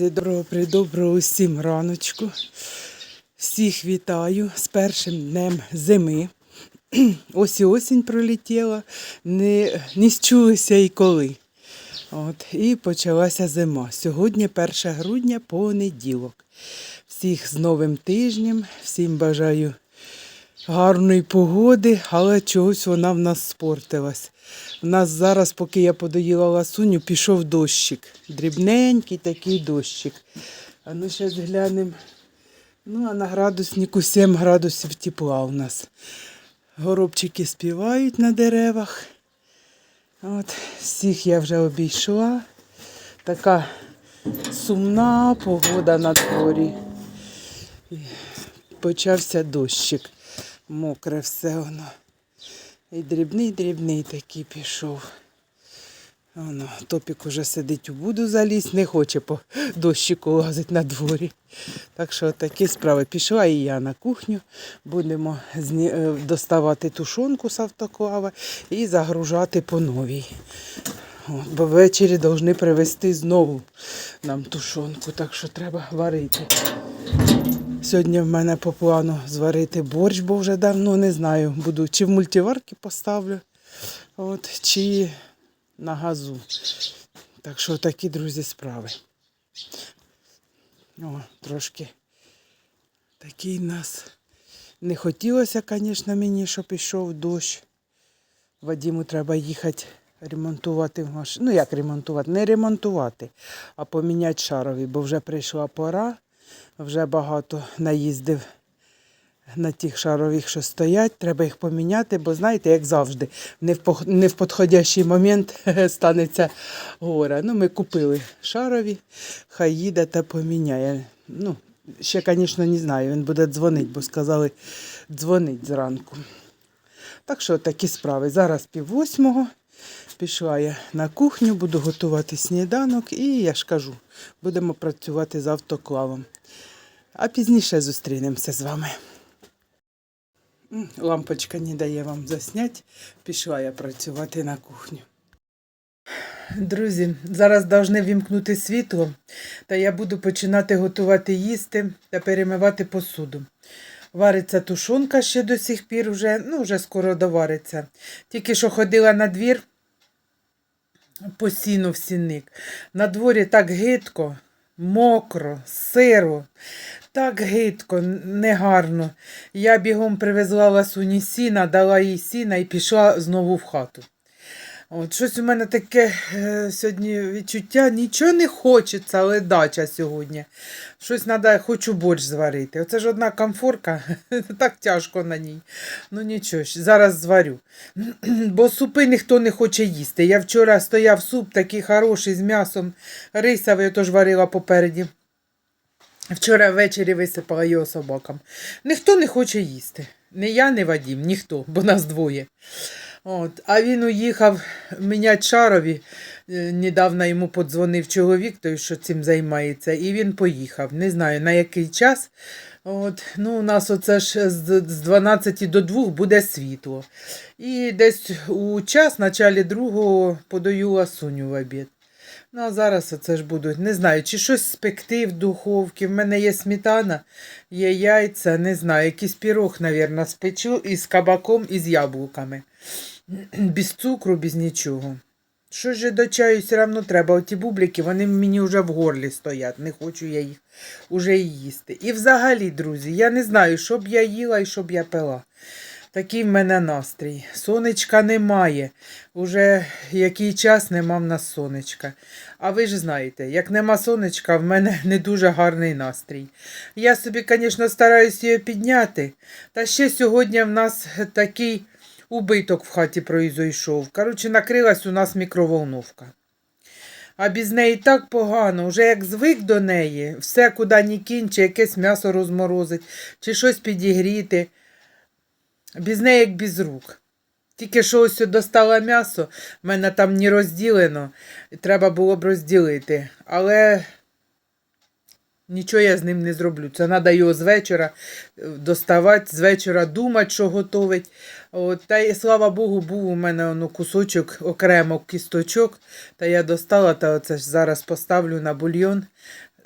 Доброго придоброго усім раночку. Всіх вітаю з першим днем зими. Ось і осінь пролетіла, не, не счулися і коли. От, і почалася зима. Сьогодні 1 грудня, понеділок. Всіх з новим тижнем, всім бажаю гарної погоди, але чогось вона в нас спортилась. У нас зараз, поки я подоїла ласуню, пішов дощик. Дрібненький такий дощик. А ну зараз глянемо. Ну, а на градуснику 7 градусів тепла у нас. Горобчики співають на деревах. От, всіх я вже обійшла. Така сумна погода на дворі. Почався дощик. Мокре все воно. І дрібний-дрібний такий пішов. Воно, топік уже сидить у буду заліз, не хоче по дощику лазить на дворі. Так що такі справи. Пішла і я на кухню. Будемо е, доставати тушонку з автоклава і загружати по новій. От, бо ввечері повинні привезти знову нам тушонку, так що треба варити. Сьогодні в мене по плану зварити борщ, бо вже давно не знаю. Буду чи в мультиварки поставлю, от, чи на газу. Так що такі, друзі, справи. О, трошки такий нас. Не хотілося, звісно, мені, щоб пішов дощ. Вадиму треба їхати ремонтувати машину. Ну, як ремонтувати? Не ремонтувати, а поміняти шарові, бо вже прийшла пора, вже багато наїздив на тих шарових, що стоять. Треба їх поміняти, бо знаєте, як завжди, не в, не в підходящий момент станеться горе. Ну, ми купили шарові, хай їде та поміняє. Ну, ще, звісно, не знаю, він буде дзвонити, бо сказали дзвонить зранку. Так що такі справи. Зараз пів восьмого. Пішла я на кухню, буду готувати сніданок і я ж кажу, будемо працювати з автоклавом. А пізніше зустрінемося з вами. Лампочка не дає вам засняти. Пішла я працювати на кухню. Друзі, зараз повинні вімкнути світло, та я буду починати готувати їсти та перемивати посуду. Вариться тушонка ще до сих пір, вже, ну, вже скоро довариться. Тільки що ходила на двір по сіну в сінник. На дворі так гидко, мокро, сиро, так гидко, негарно. Я бігом привезла ласуні сіна, дала їй сіна і пішла знову в хату. От щось у мене таке е, сьогодні відчуття, нічого не хочеться, але дача сьогодні. Щось треба, хочу борщ зварити. Оце ж одна комфорка, так тяжко на ній. Ну нічого, зараз зварю. Бо супи ніхто не хоче їсти. Я вчора стояв суп такий хороший з м'ясом рисовий, тож варила попереді. Вчора ввечері висипала його собакам. Ніхто не хоче їсти. Не я, не Вадім, ніхто, бо нас двоє. От. А він уїхав міняти шарові. Е, Недавно йому подзвонив чоловік, той, що цим займається, і він поїхав. Не знаю на який час. От. Ну, у нас оце ж з з 12 до 2 буде світло. І десь у час, в началі другого, подаю ласуню в обід. Ну, а зараз оце ж будуть, не знаю, чи щось спекти в духовці. В мене є сметана, є яйця, не знаю, якийсь пірог, мабуть, спечу із кабаком і з яблуками. Без цукру, без нічого. Що ж до чаю все одно треба. Оті бублики, вони мені вже в горлі стоять. Не хочу я їх уже їсти. І взагалі, друзі, я не знаю, що б я їла і що б я пила. Такий в мене настрій. Сонечка немає. Уже який час нема в нас сонечка. А ви ж знаєте, як нема сонечка, в мене не дуже гарний настрій. Я собі, звісно, стараюся її підняти. Та ще сьогодні в нас такий убиток в хаті произойшов. Коротше, накрилась у нас мікроволновка. А без неї так погано, вже як звик до неї, все куди ні кинь, чи якесь м'ясо розморозить, чи щось підігріти. Без неї як без рук. Тільки що ось достала м'ясо, в мене там не розділено, і треба було б розділити. Але нічого я з ним не зроблю. Це треба його з вечора е, доставати, з вечора думати, що готовить. От, та й слава Богу, був у мене ну, кусочок окремо кісточок. Та я достала, та оце ж зараз поставлю на бульйон.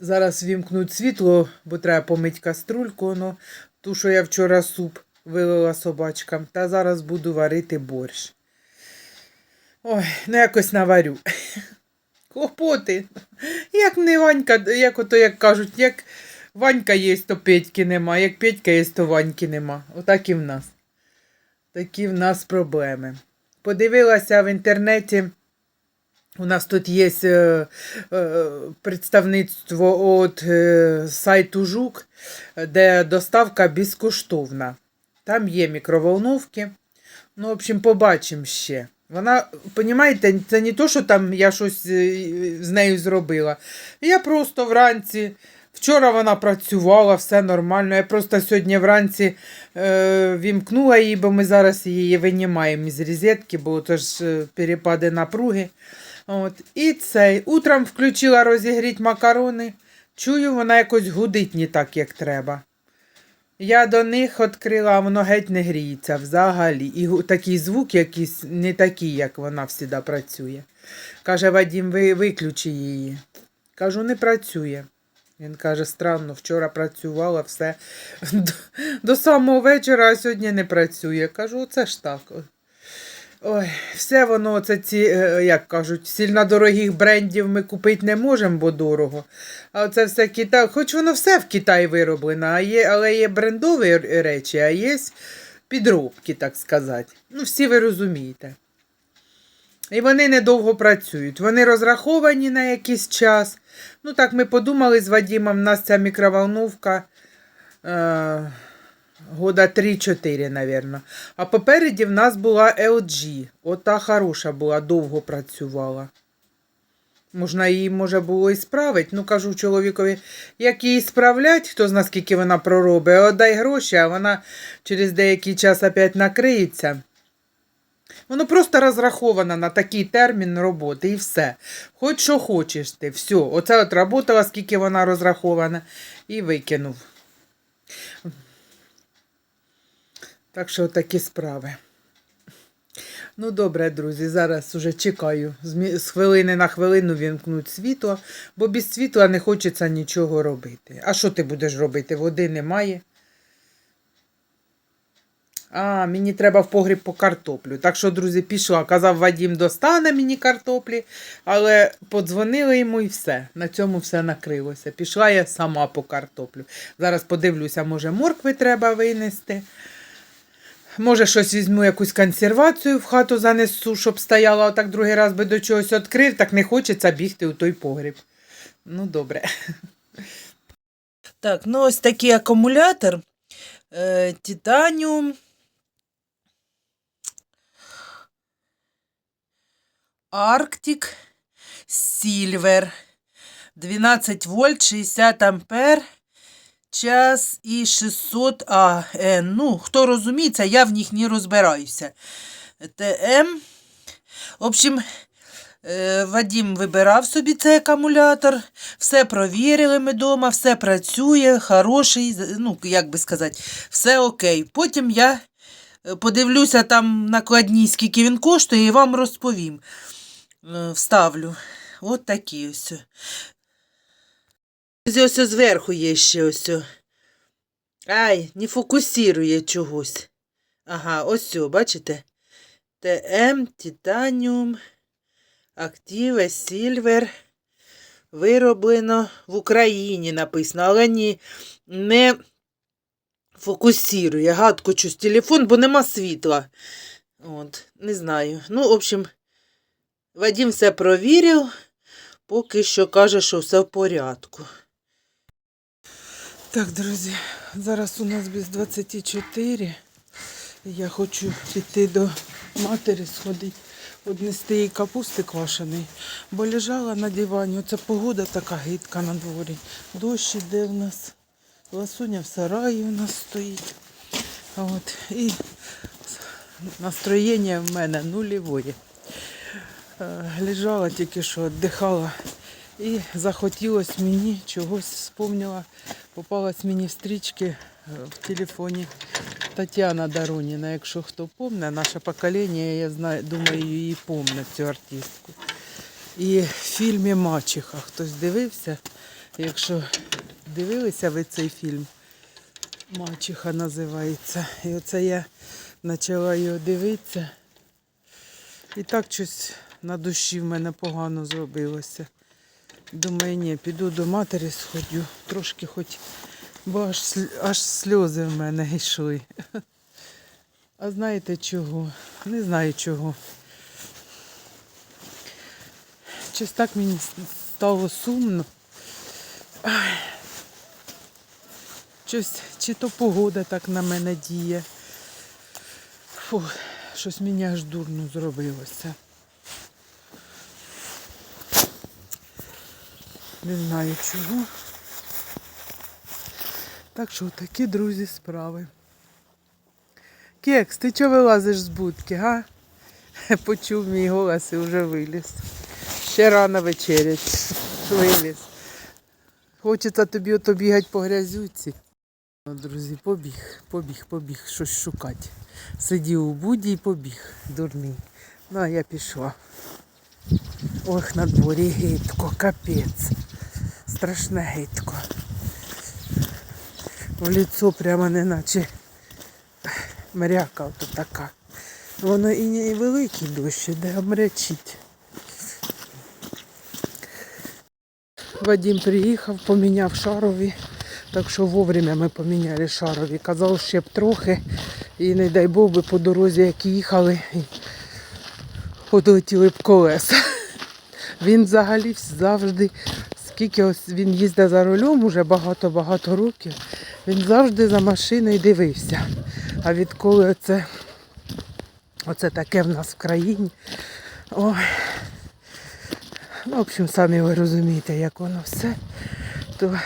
Зараз вімкнуть світло, бо треба помити каструльку. Ну, ту, що я вчора суп вилила собачкам. Та зараз буду варити борщ. Ой, ну якось наварю. Клопоти. Як не Ванька, як ото як кажуть, як Ванька є, то Петьки нема, як Петька є, то Ваньки нема. Отак і в нас. Такі в нас проблеми. Подивилася в інтернеті. У нас тут є е, е, представництво від е, сайту Жук, де доставка безкоштовна. Там є мікроволновки. Ну, в общем, побачимо ще. Вона, розумієте, це не то, що там я щось е, з нею зробила. Я просто вранці. Вчора вона працювала, все нормально. Я просто сьогодні вранці е, вімкнула її, бо ми зараз її винімаємо із розетки, бо це ж е, перепади напруги. От. І цей. Утром включила розігріти макарони. Чую, вона якось гудить не так, як треба. Я до них відкрила, а воно геть не гріється взагалі. І такий звук якийсь не такий, як вона завжди працює. Каже, Вадім, ви виключи її. Кажу, не працює. Він каже, странно, вчора працювала все до, до самого вечора, а сьогодні не працює. Кажу, оце ж так. Ой, все воно, це ці, е, як кажуть, сильно дорогих брендів ми купити не можемо, бо дорого. А це все Китай, хоч воно все в Китаї вироблено, а є, але є брендові речі, а є підробки, так сказати. Ну, всі ви розумієте. І вони недовго працюють. Вони розраховані на якийсь час. Ну, так ми подумали з Вадімом, у нас ця мікроволновка. Е- Года 3-4, напевно. А попереді в нас була LG. Ота хороша була, довго працювала. Можна її, може, було і справити. Ну, кажу чоловікові, як її справлять, хто зна, скільки вона проробить, отдай гроші, а вона через деякий час опять накриється. Воно просто розраховано на такий термін роботи і все. Хоч що хочеш ти, все. Оце от работала, скільки вона розрахована, і викинув. Так що такі справи. Ну, добре, друзі, зараз уже чекаю. З хвилини на хвилину вімкнуть світло, бо без світла не хочеться нічого робити. А що ти будеш робити? Води немає. А, мені треба в погріб по картоплю. Так що, друзі, пішла. Казав Вадім, достане мені картоплі, але подзвонили йому і все. На цьому все накрилося. Пішла я сама по картоплю. Зараз подивлюся, може, моркви треба винести. Може, щось візьму якусь консервацію в хату занесу, щоб стояла, отак другий раз би до чогось відкрив, так не хочеться бігти у той погріб. Ну, добре. Так, ну ось такий акумулятор. Е, титаніум. Арктик Сільвер. 12 вольт, 60 ампер. Час і 600 АН. Ну, хто розуміється, я в них не розбираюся. ТМ. В общем, Е, Вадім вибирав собі цей акумулятор, все провірили ми вдома, все працює, хороший, ну, як би сказати, все окей. Потім я е, подивлюся там накладні, скільки він коштує, і вам розповім. Е, Вставлю. От такі ось. Ось зверху є ще ось. Ай, не фокусирує чогось. Ага, ось, бачите? ТМ, титаніум. Активе Сільвер вироблено в Україні написано, але ні, не фокусирує. Гадко чусь телефон, бо нема світла. От, не знаю. Ну, в общем, Вадим все провірив, поки що каже, що все в порядку. Так, друзі, зараз у нас без 24. Я хочу піти до матері сходити, однести їй капусти квашеної, бо лежала на дивані. Оце погода така гидка на дворі. Дощ іде в нас. Ласуня в сараї у нас стоїть. От, і настроєння в мене нульове. Е, Лежала тільки що, віддихала. І захотілося мені чогось вспомнила. Попалась мені в стрічки е, в телефоні Тетяна Дороніна. Якщо хто помне, наше покоління, я знаю, думаю, її помне, цю артистку. І в фільмі Мачеха хтось дивився. Якщо дивилися ви цей фільм, Мачеха називається. І оце я почала його дивитися. І так щось на душі в мене погано зробилося. Думаю, ні, піду до матері сходю, трошки хоч, бо аж, аж сльози в мене йшли. А знаєте чого? Не знаю чого. Щось так мені стало сумно. Щось, чи то погода так на мене діє. Фу, щось мені аж дурно зробилося. Не знаю чого. Так що такі, друзі, справи. Кекс, ти чого вилазиш з будки, га? Почув мій голос і вже виліз. Ще рано вечерять. Виліз. Хочеться тобі ото бігати по грязюці. Ну, Друзі, побіг, побіг, побіг, щось шукати. Сидів у буді і побіг, дурний. Ну, а я пішла. Ох, на дворі гидко, капець. Страшне гидко. В лицо прямо неначе мряка ото така. Воно і не великий дощ, де обрячить. Вадим приїхав, поміняв шарові. Так що вовремя ми поміняли шарові. Казав, ще б трохи. І не дай Бог би по дорозі, як їхали, одлетіли б колеса. Він взагалі завжди, скільки ось він їздить за рулем уже багато-багато років, він завжди за машиною дивився. А відколи оце, оце таке в нас в країні. Ой. Ну, в общем, самі ви розумієте, як воно все. То,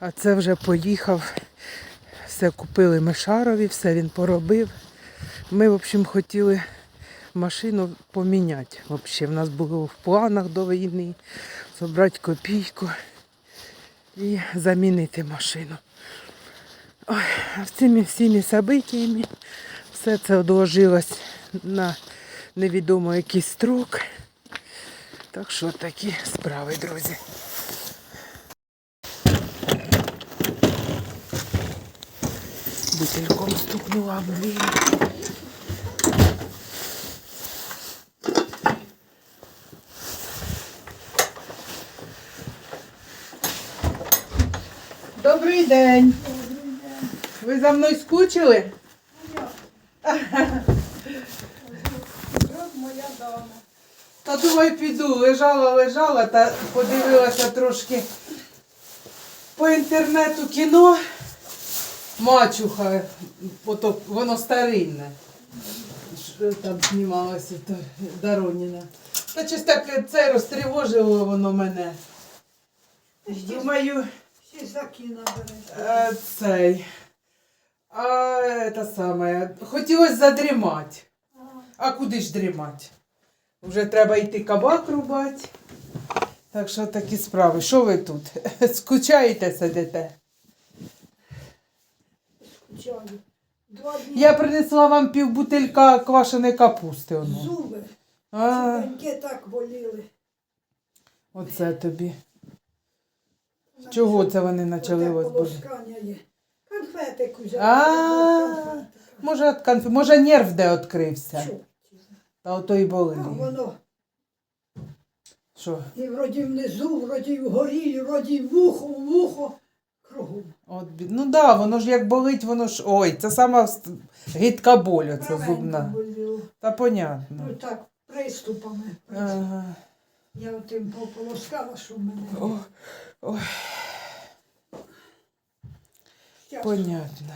а це вже поїхав, все купили ми шарові, все він поробив. Ми, в общем, хотіли машину поміняти. Вообще, в нас було в планах до війни зібрати копійку і замінити машину. Ой, цими всіми событиями все це одложилось на невідомо який строк. Так що такі справи, друзі. Бутильком стукнула об двері. День. Ви за мною скучили? моя дама. Та думаю, піду. Лежала, лежала та подивилася трошки по інтернету кіно. Мачуха, воно старинне. Там знімалося то Дороніна. Та щось так це розтривожило воно мене. Думаю, Е, цей. А це саме. Хотілося задрімати. А куди ж дрімати? Вже треба йти кабак рубати. Так що такі справи. Що ви тут? Скучаєте, сидите? Скучаю. Два дні Я принесла вам півбутилька квашеної капусти. Оно. зуби. А, Сіденьки так боліли. оце тобі. Чого це вони почали вас полоскання. Конфетик взяли. А, Може, от конф... Може нерв де відкрився. Та ото і А болить. воно Що? і вроді внизу, вроді вгорі, вроді вухо, вухо, кругом. От, бі- ну так, да, воно ж як болить, воно ж. Ой, це сама ст- гидка боль, оце Правенько зубна. боліло. Та понятно. Ну так, приступами. Ага. Я отим пополоскала, що в мене. О, ой, понятно.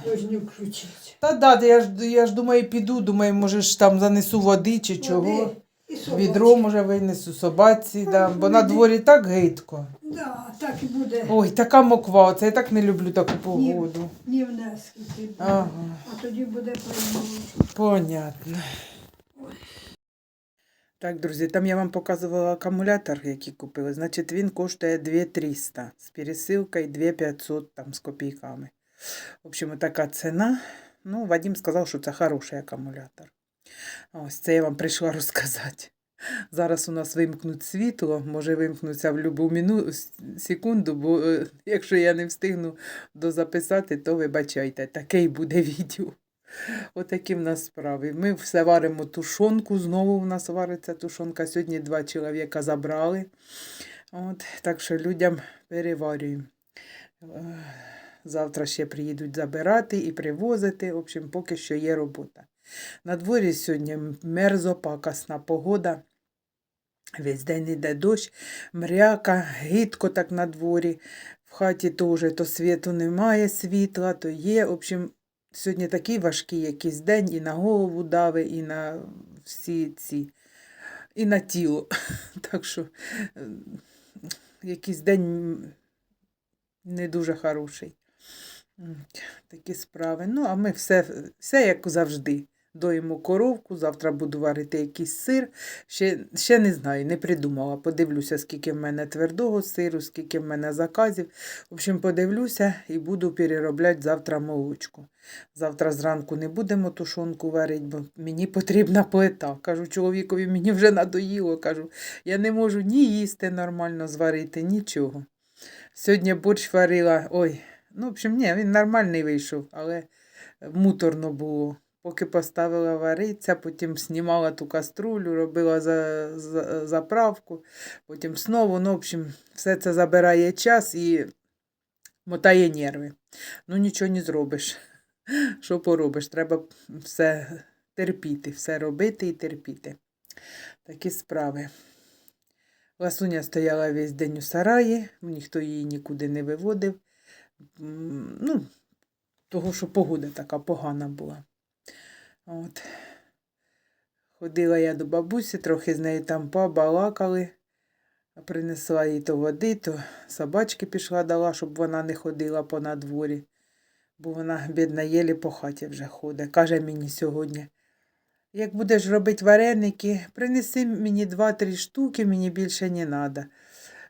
Та да, я ж, я ж думаю, піду, думаю, може ж там занесу води чи чого. Води і. Відро, може, винесу собаці, да, бо на дворі так гидко. Да, так і буде. Ой, така моква, оце я так не люблю таку погоду. Ні внески. Ага, А тоді буде приймало. понятно. Так, друзі, там я вам показувала акумулятор, який купили. Значить, він коштує 2300 з пересилкою 2500 там з копійками. В общем, така ціна. Ну, Вадим сказав, що це хороший акумулятор. Ось це я вам прийшла розказати. Зараз у нас вимкнуть світло, може вимкнуться в будь-яку мину... с- секунду, бо е, якщо я не встигну дозаписати, то вибачайте, таке буде відео. Отакі в нас справи. Ми все варимо тушонку, знову в нас вариться тушонка. Сьогодні два чоловіка забрали. От, так що людям переварюємо. Е, Завтра ще приїдуть забирати і привозити. В общем, поки що є робота. На дворі сьогодні мерзопакасна погода. Весь день йде дощ, мряка, гидко так на дворі. В хаті теж то світу немає, світла, то є. В общем, сьогодні такий важкий якийсь день і на голову дави, і на всі ці, і на тіло. Так що е, якийсь день не дуже хороший. Такі справи. Ну, а ми все, все як завжди. Доїмо коровку, завтра буду варити якийсь сир. Ще, ще не знаю, не придумала. Подивлюся, скільки в мене твердого сиру, скільки в мене заказів. В общем, подивлюся і буду переробляти завтра молочку. Завтра зранку не будемо тушонку варити, бо мені потрібна плита. Кажу чоловікові, мені вже надоїло. Кажу, я не можу ні їсти нормально зварити, нічого. Сьогодні борщ варила. Ой, ну, в общем, ні, він нормальний вийшов, але муторно було. Поки поставила варитися, потім знімала ту каструлю, робила за, за, заправку, потім знову, ну, в общем, все це забирає час і мотає нерви. Ну, нічого не зробиш. Що поробиш? Треба все терпіти, все робити і терпіти. Такі справи. Ласуня стояла весь день у сараї, ніхто її нікуди не виводив. Ну, того, що погода така погана була. От. Ходила я до бабусі, трохи з нею там побалакали. Принесла їй то води, то собачки пішла дала, щоб вона не ходила по надворі. Бо вона, бідна, єлі по хаті вже ходить. Каже мені сьогодні. Як будеш робити вареники, принеси мені два-три штуки, мені більше не треба.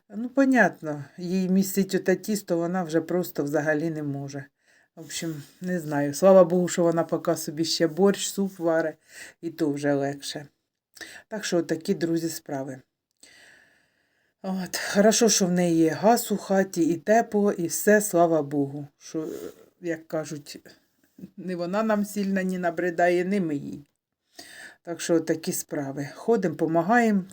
Ну, понятно, їй містить оте тісто, вона вже просто взагалі не може. В общем, не знаю. Слава Богу, що вона поки собі ще борщ, суп варе, і то вже легше. Так що такі, друзі, справи. От, хорошо, що в неї є газ у хаті, і тепло, і все, слава Богу. Що, як кажуть, не вона нам сильно не набридає, не ми їй. Так що такі справи. Ходимо, допомагаємо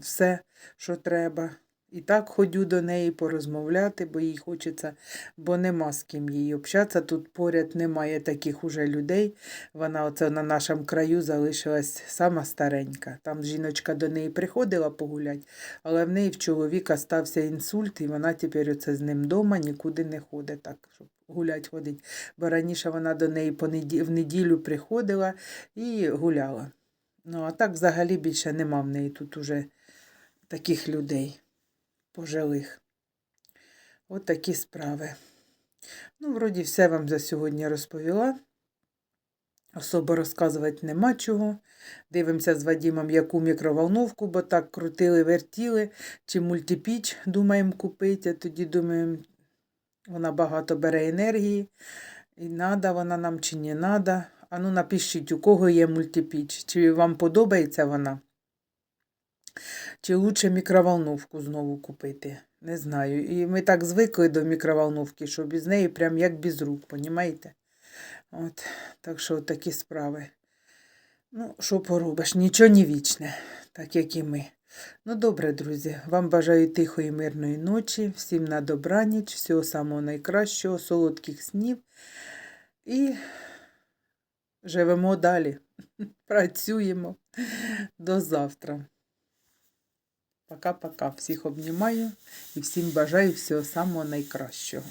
все, що треба. І так ходю до неї порозмовляти, бо їй хочеться, бо нема з ким їй общатися. Тут поряд немає таких уже людей. Вона оце на нашому краю залишилась сама старенька. Там жіночка до неї приходила погуляти, але в неї в чоловіка стався інсульт, і вона тепер оце з ним вдома нікуди не ходить, так, щоб гулять ходить. Бо раніше вона до неї в неділю приходила і гуляла. Ну, а так взагалі більше нема в неї тут уже таких людей пожилих. От такі справи. Ну, вроді, все вам за сьогодні розповіла. Особо розказувати нема чого. Дивимося з Вадімом, яку мікроволновку, бо так крутили, вертіли, чи мультипіч думаємо купити, а тоді думаємо, вона багато бере енергії. І надо вона нам чи не надо. А ну напишіть, у кого є мультипіч, чи вам подобається вона? Чи лучше мікроволновку знову купити? Не знаю. І ми так звикли до мікроволновки, що без неї прям як без рук, понімаєте? От, так що такі справи. Ну, що поробиш, нічого не вічне, так як і ми. Ну, добре, друзі, вам бажаю тихої мирної ночі, всім на добраніч, всього самого найкращого, солодких снів. І живемо далі. Працюємо. До завтра. Пока-пока. Всіх обнімаю і всім бажаю всього самого найкращого.